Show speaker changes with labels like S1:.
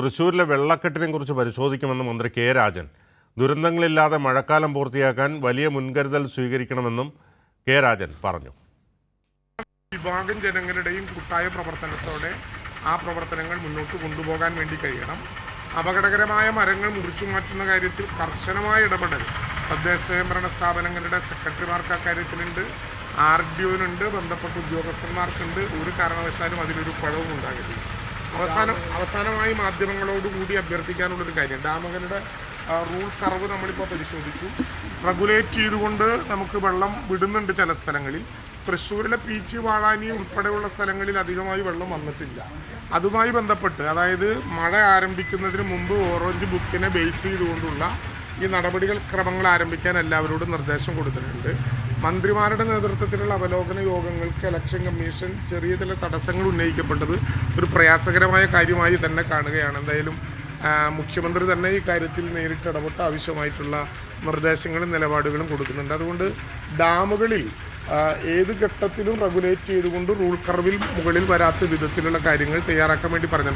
S1: തൃശൂരിലെ വെള്ളക്കെട്ടിനെ കുറിച്ച് പരിശോധിക്കുമെന്ന് മന്ത്രി കെ രാജൻ. ദുരന്തങ്ങളില്ലാതെ മഴക്കാലം പൂർത്തിയാക്കാൻ വലിയ മുൻകരുതൽ സ്വീകരിക്കണമെന്നും കെ രാജൻ പറഞ്ഞു.
S2: വിഭാഗം ജനങ്ങളുടെയും കൂട്ടായ പ്രവർത്തനത്തോടെ ആ പ്രവർത്തനങ്ങൾ മുന്നോട്ട് കൊണ്ടുപോകാൻ വേണ്ടി കഴിയണം. അപകടകരമായ മരങ്ങൾ മുറിച്ചു മാറ്റുന്ന കാര്യത്തിൽ കർശനമായ ഇടപെടൽ. തദ്ദേശ സ്വയംഭരണ സ്ഥാപനങ്ങളുടെ സെക്രട്ടറിമാർക്ക് അക്കാര്യത്തിലുണ്ട്. ആർ ഡി ഒനുണ്ട് ബന്ധപ്പെട്ട ഉദ്യോഗസ്ഥന്മാർക്കുണ്ട്. ഒരു കാരണവശാലും അതിലൊരു കുഴവും ഉണ്ടാകരുത് അവസാനം അവസാനമായി മാധ്യമങ്ങളോടുകൂടി അഭ്യർത്ഥിക്കാനുള്ളൊരു കാര്യം. ഡാമുകളുടെ ആ, റൂൾ കർവ് നമ്മളിപ്പോൾ പരിശോധിച്ചു. റെഗുലേറ്റ് ചെയ്തുകൊണ്ട് നമുക്ക് വെള്ളം വിടുന്നുണ്ട് ചില സ്ഥലങ്ങളിൽ. തൃശ്ശൂരിലെ പീച്ച് വാഴാനി ഉൾപ്പെടെയുള്ള സ്ഥലങ്ങളിൽ അധികമായി വെള്ളം വന്നിട്ടില്ല. അതുമായി ബന്ധപ്പെട്ട് അതായത് മഴ ആരംഭിക്കുന്നതിന് മുമ്പ് ഓറഞ്ച് ബുക്കിനെ ബേസ് ചെയ്തുകൊണ്ടുള്ള ഈ നടപടികൾ ക്രമങ്ങൾ ആരംഭിക്കാൻ എല്ലാവരോടും നിർദ്ദേശം കൊടുത്തിട്ടുണ്ട്. മന്ത്രിമാരുടെ നേതൃത്വത്തിലുള്ള അവലോകന യോഗങ്ങൾക്ക് ഇലക്ഷൻ കമ്മീഷൻ ചെറിയ ചില തടസ്സങ്ങൾ ഉന്നയിക്കപ്പെട്ടത് ഒരു പ്രയാസകരമായ കാര്യമായി തന്നെ കാണുകയാണ്. എന്തായാലും മുഖ്യമന്ത്രി തന്നെ ഈ കാര്യത്തിൽ നേരിട്ട് ഇടപെട്ട് ആവശ്യമായിട്ടുള്ള നിർദ്ദേശങ്ങളും നിലപാടുകളും കൊടുക്കുന്നുണ്ട്. അതുകൊണ്ട് ഡാമുകളിൽ ഏത് ഘട്ടത്തിലും റെഗുലേറ്റ് ചെയ്തുകൊണ്ട് റൂൾ കർവിൽ മുകളിൽ വരാത്ത വിധത്തിലുള്ള കാര്യങ്ങൾ തയ്യാറാക്കാൻ വേണ്ടി പറഞ്ഞിട്ടുണ്ട്.